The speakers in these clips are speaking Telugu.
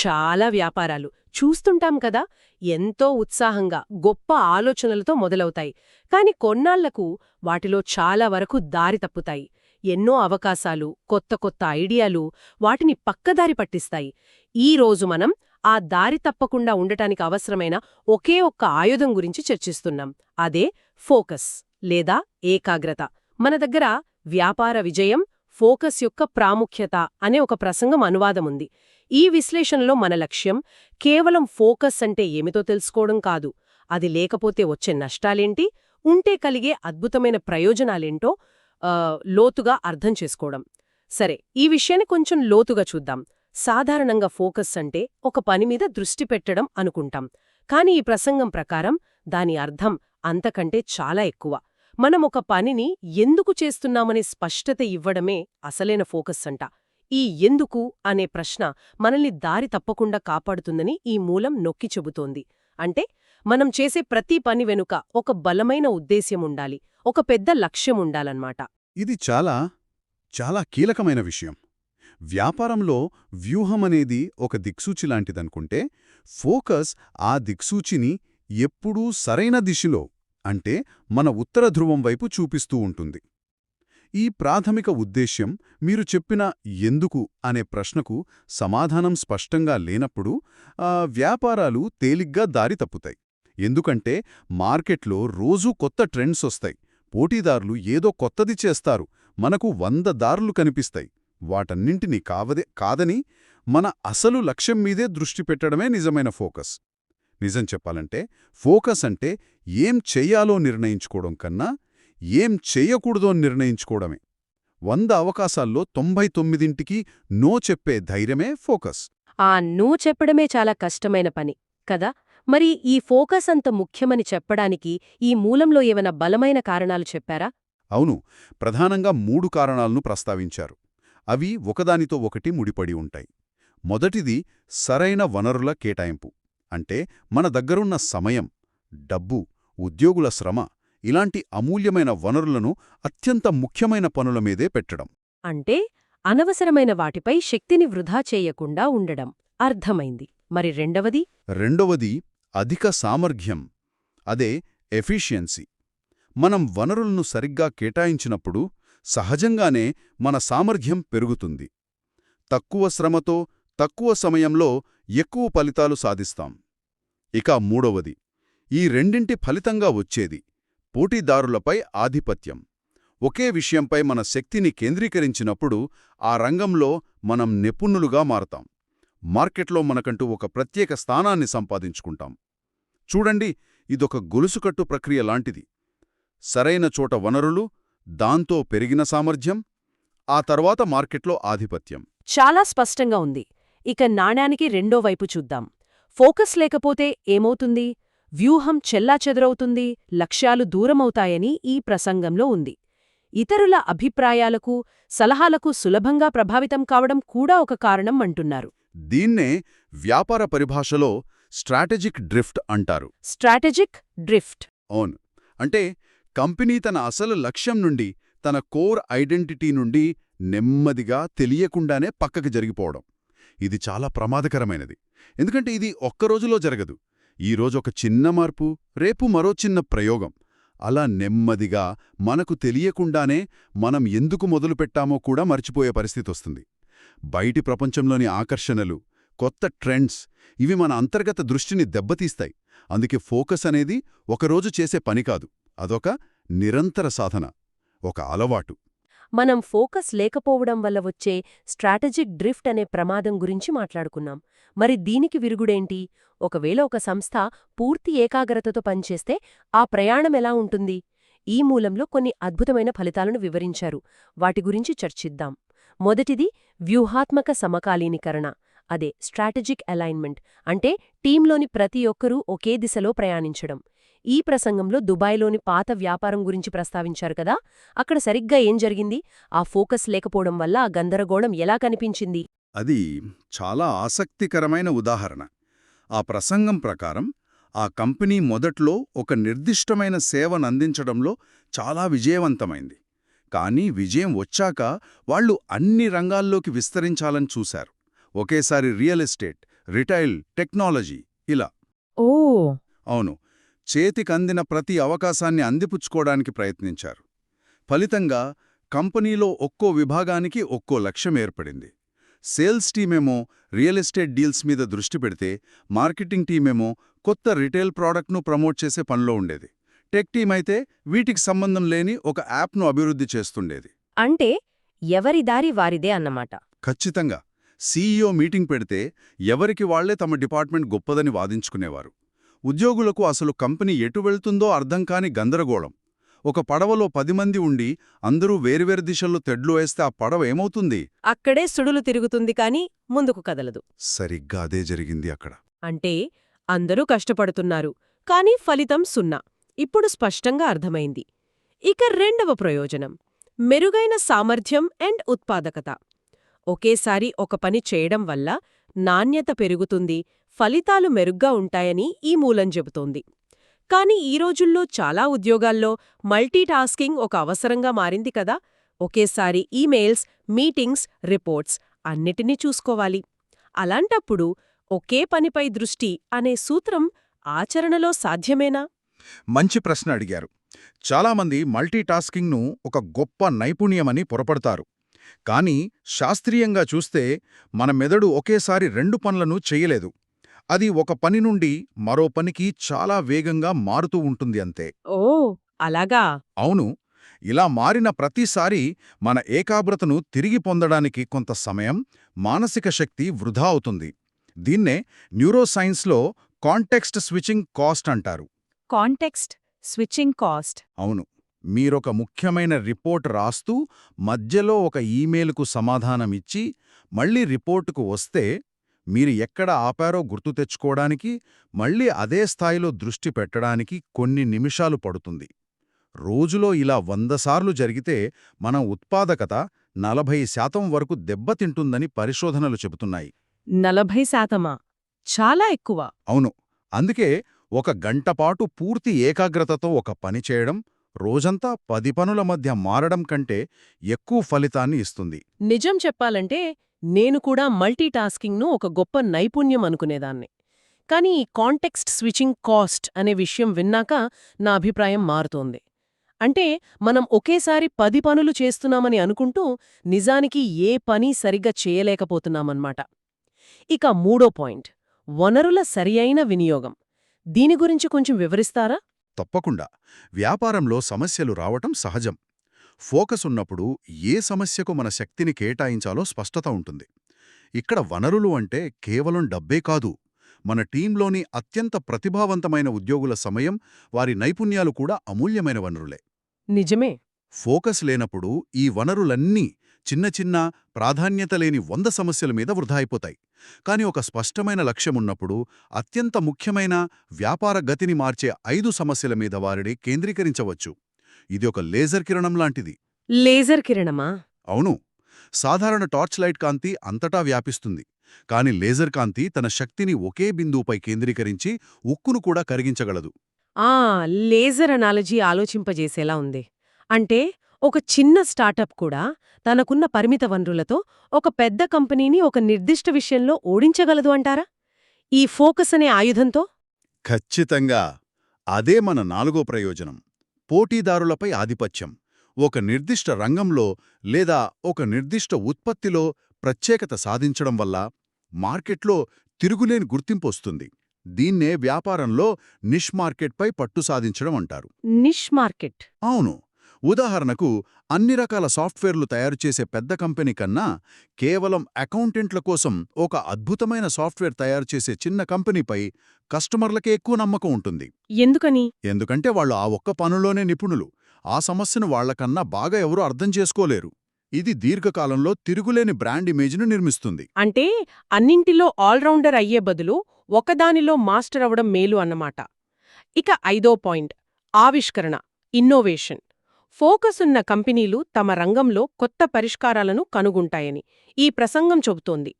చాలా వ్యాపారాలు. చూస్తుంటాం కదా ఎంతో ఉత్సాహంగా గొప్ప ఆలోచనలతో మొదలవుతాయి. కాని కొన్నాళ్ళకు వాటిలో చాలా వరకు దారి తప్పుతాయి. ఎన్నో అవకాశాలు కొత్త కొత్త ఐడియాలు వాటిని పక్కదారి పట్టిస్తాయి. ఈ రోజు మనం ఆ దారి తప్పకుండా ఉండటానికి అవసరమైన ఒకే ఒక్క ఆయుధం గురించి చర్చిస్తున్నాం. అదే ఫోకస్ లేదా ఏకాగ్రత. మన దగ్గర వ్యాపార విజయం ఫోకస్ యొక్క ప్రాముఖ్యత అనే ఒక ప్రసంగం అనువాదముంది. ఈ విశ్లేషణలో మన లక్ష్యం కేవలం ఫోకస్ అంటే ఏమిటో తెలుసుకోవడం కాదు. అది లేకపోతే వచ్చే నష్టాలేంటి? ఉంటే కలిగే అద్భుతమైన ప్రయోజనాలేంటో లోతుగా అర్థం చేసుకోవడం. సరే ఈ విషయాన్ని కొంచెం లోతుగా చూద్దాం. సాధారణంగా ఫోకస్ అంటే ఒక పని మీద దృష్టి పెట్టడం అనుకుంటాం. కాని ఈ ప్రసంగం ప్రకారం దాని అర్థం అంతకంటే చాలా ఎక్కువ. మనం ఒక పనిని ఎందుకు చేస్తున్నామనే స్పష్టత ఇవ్వడమే అసలైన ఫోకస్ అంట. ఈ ఎందుకు అనే ప్రశ్న మనల్ని దారి తప్పకుండా కాపాడుతుందని ఈ మూలం నొక్కి చెబుతోంది. అంటే మనం చేసే ప్రతి పని వెనుక ఒక బలమైన ఉద్దేశ్యముండాలి ఒక పెద్ద లక్ష్యముండాలన్నమాట ఇది చాలా చాలా కీలకమైన విషయం. వ్యాపారంలో వ్యూహమనేది ఒక దిక్సూచి లాంటిదనుకుంటే ఫోకస్ ఆ దిక్సూచిని ఎప్పుడూ సరైన దిశలో అంటే మన ఉత్తర ధ్రువం వైపు చూపిస్తూ ఉంటుంది. ఈ ప్రాథమిక ఉద్దేశ్యం మీరు చెప్పిన ఎందుకు అనే ప్రశ్నకు సమాధానం స్పష్టంగా లేనప్పుడు వ్యాపారాలు తేలిగ్గా దారి తప్పుతాయి. ఎందుకంటే మార్కెట్లో రోజూ కొత్త ట్రెండ్స్ వస్తాయి. పోటీదారులు ఏదో కొత్తది చేస్తారు. మనకు వంద దారులు కనిపిస్తాయి. వాటన్నింటినీ కావదే కాదని మన అసలు లక్ష్యం మీదే దృష్టి పెట్టడమే నిజమైన ఫోకస్. నిజం చెప్పాలంటే ఫోకస్ అంటే ఏం చెయ్యాలో నిర్ణయించుకోవడం కన్నా ఏం చెయ్యకూడదో నిర్ణయించుకోవడమే. వంద అవకాశాల్లో తొంభై తొమ్మిదింటికి నో చెప్పే ధైర్యమే ఫోకస్. ఆ నువ్వు చెప్పడమే చాలా కష్టమైన పని కదా? మరి ఈ ఫోకస్ అంత ముఖ్యమని చెప్పడానికి ఈ మూలంలో ఏమైనా బలమైన కారణాలు చెప్పారా? అవును ప్రధానంగా మూడు కారణాలను ప్రస్తావించారు. అవి ఒకదానితో ఒకటి ముడిపడి ఉంటాయి. మొదటిది సరైన వనరుల కేటాయింపు అంటే మన దగ్గరున్న సమయం డబ్బు ఉద్యోగుల శ్రమ ఇలాంటి అమూల్యమైన వనరులను అత్యంత ముఖ్యమైన పనుల మీదే పెట్టడం. అంటే అనవసరమైన వాటిపై శక్తిని వృధా చేయకుండా ఉండడం. అర్థమైంది. మరి రెండవది? రెండవది అధిక సామర్థ్యం. అదే ఎఫిషియన్సీ. మనం వనరులను సరిగ్గా కేటాయించినప్పుడు సహజంగానే మన సామర్థ్యం పెరుగుతుంది. తక్కువ శ్రమతో తక్కువ సమయంలో ఎక్కువ ఫలితాలు సాధిస్తాం. ఇక మూడవది. ఈ రెండింటి ఫలితంగా వచ్చేది పోటీదారులపై ఆధిపత్యం. ఒకే విషయంపై మన శక్తిని కేంద్రీకరించినప్పుడు ఆ రంగంలో మనం నిపుణులుగా మారతాం. మార్కెట్లో మనకంటూ ఒక ప్రత్యేక స్థానాన్ని సంపాదించుకుంటాం. చూడండి ఇదొక గొలుసుకట్టు ప్రక్రియ లాంటిది. సరైన చోట వనరులు దాంతో పెరిగిన సామర్థ్యం ఆ తర్వాత మార్కెట్లో ఆధిపత్యం. చాలా స్పష్టంగా ఉంది. ఇక నాణ్యానికి రెండో వైపు చూద్దాం. ఫోకస్ లేకపోతే ఏమవుతుంది? వ్యూహం చెల్లాచెదరవుతుంది లక్ష్యాలు దూరమవుతాయని ఈ ప్రసంగంలో ఉంది. ఇతరుల అభిప్రాయాలకు సలహాలకు సులభంగా ప్రభావితం కావడం కూడా ఒక కారణం అంటున్నారు. దీన్నే వ్యాపార పరిభాషలో స్ట్రాటజిక్ డ్రిఫ్ట్ అంటారు. Strategic drift. అవును. అంటే కంపెనీ తన అసలు లక్ష్యం నుండి తన కోర్ ఐడెంటిటీ నుండి నెమ్మదిగా తెలియకుండానే పక్కకి జరిగిపోవడం. ఇది చాలా ప్రమాదకరమైనది. ఎందుకంటే ఇది ఒక్క రోజులో జరగదు. ఈరోజు ఒక చిన్న మార్పు రేపు మరో చిన్న ప్రయోగం. అలా నెమ్మదిగా మనకు తెలియకుండానే మనం ఎందుకు మొదలుపెట్టామో కూడా మర్చిపోయే పరిస్థితి వస్తుంది బయటి ప్రపంచంలోని ఆకర్షణలు కొత్త ట్రెండ్స్ ఇవి మన అంతర్గత దృష్టిని దెబ్బతీస్తాయి. అందుకే ఫోకస్ అనేది ఒకరోజు చేసే పని కాదు అదొక నిరంతర సాధన ఒక అలవాటు. మనం ఫోకస్ లేకపోవడం వల్ల వచ్చే స్ట్రాటజిక్ డ్రిఫ్ట్ అనే ప్రమాదం గురించి మాట్లాడుకున్నాం. మరి దీనికి విరుగుడేంటి? ఒకవేళ ఒక సంస్థ పూర్తి ఏకాగ్రతతో పనిచేస్తే ఆ ప్రయాణం ఎలా ఉంటుంది? ఈ మూలంలో కొన్ని అద్భుతమైన ఫలితాలను వివరించారు. వాటి గురించి చర్చిద్దాం. మొదటిది వ్యూహాత్మక సమకాలీనీకరణ అదే స్ట్రాటజిక్ అలైన్మెంట్ అంటే టీంలోని ప్రతి ఒక్కరూ ఒకే దిశలో ప్రయాణించడం. ఈ ప్రసంగంలో దుబాయ్లోని పాత వ్యాపారం గురించి ప్రస్తావించారు కదా? అక్కడ సరిగ్గా ఏం జరిగింది? ఆ ఫోకస్ లేకపోవడం వల్ల ఆ గందరగోళం ఎలా కనిపించింది? అది చాలా ఆసక్తికరమైన ఉదాహరణ. ఆ ప్రసంగం ప్రకారం ఆ కంపెనీ మొదట్లో ఒక నిర్దిష్టమైన సేవనందించడంలో చాలా విజయవంతమైంది. కానీ విజయం వచ్చాక వాళ్ళు అన్ని రంగాల్లోకి విస్తరించాలని చూశారు. ఒకేసారి రియల్ ఎస్టేట్ రిటైల్ టెక్నాలజీ ఇలా. ఓ! అవును. చేతికందిన ప్రతి అవకాశాన్ని అందిపుచ్చుకోవడానికి ప్రయత్నించారు. ఫలితంగా కంపెనీలో ఒక్కో విభాగానికి ఒక్కో లక్ష్యం ఏర్పడింది. సేల్స్ టీమేమో రియల్ ఎస్టేట్ డీల్స్ మీద దృష్టి పెడితే మార్కెటింగ్ టీమేమో కొత్త రిటైల్ ప్రోడక్ట్ను ప్రమోట్ చేసే పనిలో ఉండేది. టెక్ టీం అయితే వీటికి సంబంధం లేని ఒక యాప్ను అభివృద్ధి చేస్తుండేది. అంటే ఎవరి దారి వారిదే అన్నమాట. ఖచ్చితంగా. సీఈఓ మీటింగ్ పెడితే ఎవరికి వాళ్ళే తమ డిపార్ట్మెంట్ గొప్పదని వాదించుకునేవారు. ఉద్యోగులకు అసలు కంపెనీ ఎటు వెళ్తుందో అర్థం కాని గందరగోళం. ఒక పడవలో పది మంది ఉండి అందరూ వేరువేరు దిశల్లో తెడ్లు వేస్తే ఆ పడవ ఏమవుతుంది? అక్కడే సుడులు తిరుగుతుంది కాని ముందుకు కదలదు. సరిగ్గా అదే జరిగింది అక్కడ. అంటే అందరూ కష్టపడుతున్నారు కానీ ఫలితం సున్నా. ఇప్పుడు స్పష్టంగా అర్థమైంది. ఇక రెండవ ప్రయోజనం. మెరుగైన సామర్థ్యం అండ్ ఉత్పాదకత. ఒకేసారి ఒక పని చేయడం వల్ల నాణ్యత పెరుగుతుంది ఫలితాలు మెరుగ్గా ఉంటాయని ఈ మూలం చెబుతోంది. కాని ఈ రోజుల్లో చాలా ఉద్యోగాల్లో మల్టీటాస్కింగ్ ఒక అవసరంగా మారింది కదా. ఒకేసారి ఈమెయిల్స్ మీటింగ్స్ రిపోర్ట్స్ అన్నిటినీ చూసుకోవాలి. అలాంటప్పుడు ఒకే పనిపై దృష్టి అనే సూత్రం ఆచరణలో సాధ్యమేనా? మంచి ప్రశ్న అడిగారు. చాలామంది మల్టీటాస్కింగ్ను ఒక గొప్ప నైపుణ్యమని పొరపడతారు. కానీ శాస్త్రీయంగా చూస్తే మన మెదడు ఒకేసారి రెండు పనులను చెయ్యలేదు అది ఒక పని నుండి మరో పనికి చాలా వేగంగా మారుతూ ఉంటుంది అంతే. ఓ అలాగా? అవును ఇలా మారిన ప్రతిసారి మన ఏకాగ్రతను తిరిగి పొందడానికి కొంత సమయం మానసిక శక్తి వృధా అవుతుంది. దీన్నే న్యూరోసైన్స్లో కాంటెక్స్ట్ స్విచింగ్ కాస్ట్ అంటారు. Context switching cost. అవును మీరొక ముఖ్యమైన రిపోర్ట్ రాస్తూ మధ్యలో ఒక ఈమెయిల్కు సమాధానమిచ్చి మళ్ళీ రిపోర్టుకు వస్తే మీరు ఎక్కడ ఆపారో గుర్తు తెచ్చుకోవడానికి మళ్ళీ అదే స్థాయిలో దృష్టి పెట్టడానికి కొన్ని నిమిషాలు పడుతుంది. రోజులో ఇలా వంద సార్లు జరిగితే మన ఉత్పాదకత నలభై శాతం వరకు దెబ్బతింటుందని పరిశోధనలు చెబుతున్నాయి. నలభై శాతమా? చాలా ఎక్కువ. అవును. అందుకే ఒక గంటపాటు పూర్తి ఏకాగ్రతతో ఒక పని చేయడం రోజంతా పది పనుల మధ్య మారడం కంటే ఎక్కువ ఫలితాన్ని ఇస్తుంది. నిజం చెప్పాలంటే నేను కూడా మల్టీటాస్కింగ్ను ఒక గొప్ప నైపుణ్యం అనుకునేదాన్ని. కానీ ఈ కాంటెక్స్ట్ స్విచింగ్ కాస్ట్ అనే విషయం విన్నాక నా అభిప్రాయం మారుతోంది. అంటే మనం ఒకేసారి పది పనులు చేస్తున్నామని అనుకుంటూ నిజానికి ఏ పని సరిగ్గా చేయలేకపోతున్నామన్నమాట. ఇక మూడో పాయింట్ వనరుల సరియైన వినియోగం. దీని గురించి కొంచెం వివరిస్తారా? తప్పకుండా. వ్యాపారంలో సమస్యలు రావటం సహజం. ఫోకస్ ఉన్నప్పుడు ఏ సమస్యకు మన శక్తిని కేటాయించాలో స్పష్టత ఉంటుంది. ఇక్కడ వనరులు అంటే కేవలం డబ్బే కాదు. మన టీంలోని అత్యంత ప్రతిభావంతమైన ఉద్యోగుల సమయం వారి నైపుణ్యాలు కూడా అమూల్యమైన వనరులే. నిజమే. ఫోకస్ లేనప్పుడు ఈ వనరులన్నీ చిన్న చిన్న ప్రాధాన్యత లేని వంద సమస్యల మీద వృధా అయిపోతాయి. కాని ఒక స్పష్టమైన లక్ష్యమున్నప్పుడు అత్యంత ముఖ్యమైన వ్యాపార గతిని మార్చే ఐదు సమస్యల మీద వారిని కేంద్రీకరించవచ్చు. ఇది ఒక లేజర్ కిరణం లాంటిది. లేజర్ కిరణమా? అవును. సాధారణ టార్చ్ లైట్ కాంతి అంతటా వ్యాపిస్తుంది. కాని లేజర్ కాంతి తన శక్తిని ఒకే బిందువుపై కేంద్రీకరించి ఉక్కును కూడా కరిగించగలదు. ఆ లేజర్ అనాలజీ ఆలోచింపజేసేలా ఉంది. అంటే ఒక చిన్న స్టార్టప్ కూడా తనకున్న పరిమిత వనరులతో ఒక పెద్ద కంపెనీని ఒక నిర్దిష్ట విషయంలో ఓడించగలదు అంటారా? ఈ ఫోకస్ అనే ఆయుధంతో? ఖచ్చితంగా. అదే మన నాలుగో ప్రయోజనం. పోటీదారులపై ఆధిపత్యం. ఒక నిర్దిష్ట రంగంలో లేదా ఒక నిర్దిష్ట ఉత్పత్తిలో ప్రత్యేకత సాధించడం వల్ల మార్కెట్లో తిరుగులేని గుర్తింపు వస్తుంది. దీన్నే వ్యాపారంలో నిష్ మార్కెట్పై పట్టు సాధించడం అంటారు. Niche market. అవును. ఉదాహరణకు అన్ని రకాల సాఫ్ట్వేర్లు తయారు చేసే పెద్ద కంపెనీ కన్నా కేవలం అకౌంటెంట్ల కోసం ఒక అద్భుతమైన సాఫ్ట్వేర్ తయారు చేసే చిన్న కంపెనీపై కస్టమర్లకే ఎక్కువ నమ్మకం ఉంటుంది. ఎందుకని? ఎందుకంటే వాళ్ళు ఆ ఒక్క పనులోనే నిపుణులు. ఆ సమస్యను వాళ్ళకన్నా బాగా ఎవరూ అర్థం చేసుకోలేరు. ఇది దీర్ఘకాలంలో తిరుగులేని బ్రాండ్ ఇమేజ్ను నిర్మిస్తుంది. అంటే అన్నింటిలో ఆల్రౌండర్ అయ్యే బదులు ఒకదానిలో మాస్టర్ అవడం మేలు అన్నమాట. ఇక ఐదో పాయింట్ ఆవిష్కరణ ఇన్నోవేషన్. ఫోకస్ ఉన్న కంపెనీలు తమ రంగంలో కొత్త పరిష్కారాలను కనుగొంటాయని ఈ ప్రసంగం చెబుతోంది.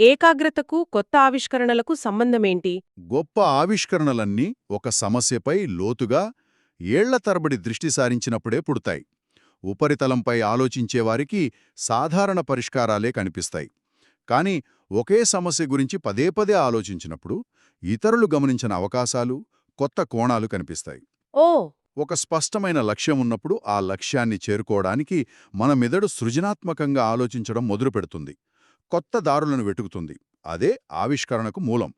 ఏకాగ్రతకు కొత్త ఆవిష్కరణలకు సంబంధమేంటి? గొప్ప ఆవిష్కరణలన్నీ ఒక సమస్యపై లోతుగా ఏళ్ళ తరబడి దృష్టి సారించినప్పుడే పుడతాయి. ఉపరితలంపై ఆలోచించేవారికి సాధారణ పరిష్కారాలే కనిపిస్తాయి. కాని ఒకే సమస్య గురించి పదే పదే ఆలోచించినప్పుడు ఇతరులు గమనించిన అవకాశాలు కొత్త కోణాలు కనిపిస్తాయి. ఓ! ఒక స్పష్టమైన లక్ష్యం ఉన్నప్పుడు ఆ లక్ష్యాన్ని చేరుకోవడానికి మన మెదడు సృజనాత్మకంగా ఆలోచించడం మొదలుపెడుతుంది. కొత్త దారులను వెతుకుతుంది. అదే ఆవిష్కరణకు మూలం.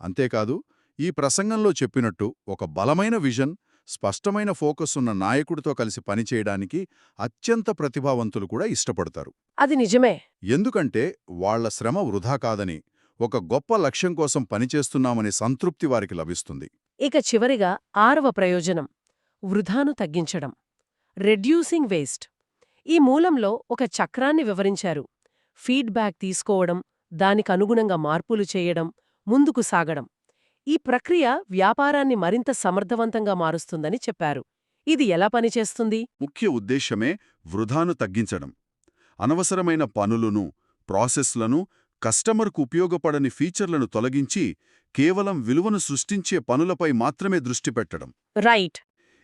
అంతేకాదు ఈ ప్రసంగంలో చెప్పినట్టు ఒక బలమైన విజన్ స్పష్టమైన ఫోకస్ ఉన్న నాయకుడితో కలిసి పనిచేయడానికి అత్యంత ప్రతిభావంతులు కూడా ఇష్టపడతారు. అది నిజమే. ఎందుకంటే వాళ్ళ శ్రమ వృధా కాదని ఒక గొప్ప లక్ష్యం కోసం పనిచేస్తున్నామనే సంతృప్తి వారికి లభిస్తుంది. ఇక చివరిగా ఆరవ ప్రయోజనం. వృధాను తగ్గించడం. Reducing waste. ఈ మూలంలో ఒక చక్రాన్ని వివరించారు. ఫీడ్బ్యాక్ తీసుకోవడం దానికనుగుణంగా మార్పులు చేయడం ముందుకు సాగడం. ఈ ప్రక్రియ వ్యాపారాన్ని మరింత సమర్థవంతంగా మారుస్తుందని చెప్పారు. ఇది ఎలా పనిచేస్తుంది? ముఖ్య ఉద్దేశమే వృధాను తగ్గించడం. అనవసరమైన పనులను ప్రాసెస్లను కస్టమర్కు ఉపయోగపడని ఫీచర్లను తొలగించి కేవలం విలువను సృష్టించే పనులపై మాత్రమే దృష్టి పెట్టడం. రైట్.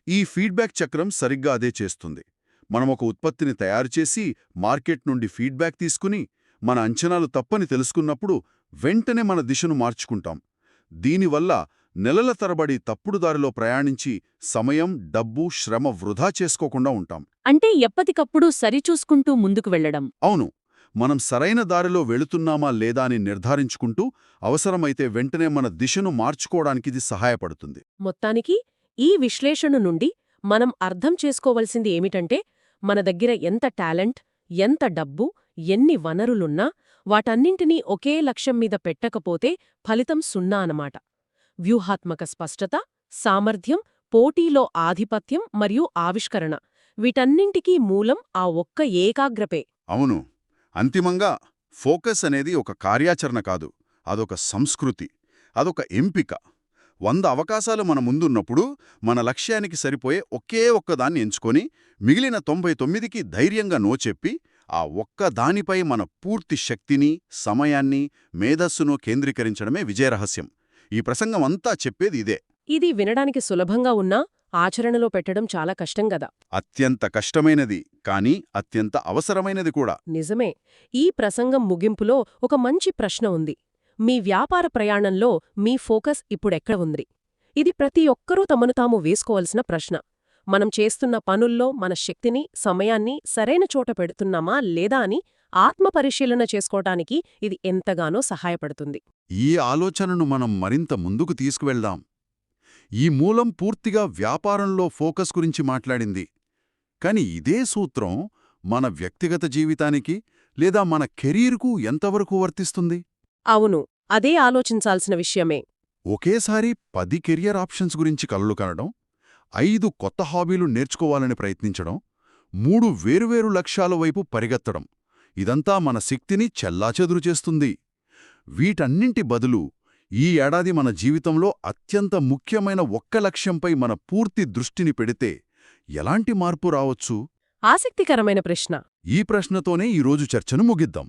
ఈ ఫీడ్బ్యాక్ చక్రం సరిగ్గా అదే చేస్తుంది. మనం ఒక ఉత్పత్తిని తయారుచేసి మార్కెట్ నుండి ఫీడ్బ్యాక్ తీసుకుని మన అంచనాలు తప్పని తెలుసుకున్నప్పుడు వెంటనే మన దిశను మార్చుకుంటాం. దీనివల్ల నెలల తరబడి తప్పుడు దారిలో ప్రయాణించి సమయం డబ్బు శ్రమ వృధా చేసుకోకుండా ఉంటాం. అంటే ఎప్పటికప్పుడు సరిచూసుకుంటూ ముందుకు వెళ్ళడం అవును. మనం సరైన దారిలో వెళుతున్నామా లేదా అని నిర్ధారించుకుంటూ అవసరమైతే వెంటనే మన దిశను మార్చుకోవడానికి ఇది సహాయపడుతుంది. మొత్తానికి ఈ విశ్లేషణ నుండి మనం అర్థం చేసుకోవలసింది ఏమిటంటే మన దగ్గర ఎంత టాలెంట్ ఎంత డబ్బు ఎన్ని వనరులున్నా వాటన్నింటినీ ఒకే లక్ష్యం మీద పెట్టకపోతే ఫలితం సున్నా అనమాట వ్యూహాత్మక స్పష్టత సామర్థ్యం పోటీలో ఆధిపత్యం మరియు ఆవిష్కరణ వీటన్నింటికీ మూలం ఆ ఒక్క ఏకాగ్రపే. అవును. అంతిమంగా ఫోకస్ అనేది ఒక కార్యాచరణ కాదు అదొక సంస్కృతి అదొక ఎంపిక. వంద అవకాశాలు మన ముందున్నప్పుడు మన లక్ష్యానికి సరిపోయే ఒకే ఒక్కదాన్ని ఎంచుకొని మిగిలిన తొంభై తొమ్మిదికి ధైర్యంగా నోచెప్పి ఆ ఒక్క దానిపై మన పూర్తి శక్తిని సమయాన్ని మేధస్సును కేంద్రీకరించడమే విజయరహస్యం ఈ ప్రసంగం అంతా చెప్పేది ఇదే. ఇది వినడానికి సులభంగా ఉన్నా ఆచరణలో పెట్టడం చాలా కష్టం గదా. అత్యంత కష్టమైనది కానీ అత్యంత అవసరమైనది కూడా. నిజమే. ఈ ప్రసంగం ముగింపులో ఒక మంచి ప్రశ్న ఉంది. మీ వ్యాపార ప్రయాణంలో మీ ఫోకస్ ఇప్పుడెక్కడ ఉంది? ఇది ప్రతి ఒక్కరూ తమను తాము వేసుకోవలసిన ప్రశ్న. మనం చేస్తున్న పనుల్లో మన శక్తిని సమయాన్ని సరైన చోట పెడుతున్నామా లేదా అని ఆత్మపరిశీలన చేసుకోవటానికి ఇది ఎంతగానో సహాయపడుతుంది. ఈ ఆలోచనను మనం మరింత ముందుకు తీసుకువెళ్దాం. ఈ మూలం పూర్తిగా వ్యాపారంలో ఫోకస్ గురించి మాట్లాడింది. కాని ఇదే సూత్రం మన వ్యక్తిగత జీవితానికి లేదా మన కెరీర్కు ఎంతవరకు వర్తిస్తుంది? అవును అదే ఆలోచించాల్సిన విషయమే. ఒకేసారి పది కెరియర్ ఆప్షన్స్ గురించి కలలు కనడం ఐదు కొత్త హాబీలు నేర్చుకోవాలని ప్రయత్నించడం మూడు వేరువేరు లక్ష్యాల వైపు పరిగెత్తడం ఇదంతా మన శక్తిని చెల్లాచెదురు చేస్తుంది. వీటన్నింటి బదులు ఈ ఏడాది మన జీవితంలో అత్యంత ముఖ్యమైన ఒక్క లక్ష్యంపై మన పూర్తి దృష్టిని పెడితే ఎలాంటి మార్పు రావచ్చు? ఆసక్తికరమైన ప్రశ్న. ఈ ప్రశ్నతోనే ఈరోజు చర్చను ముగిద్దాం.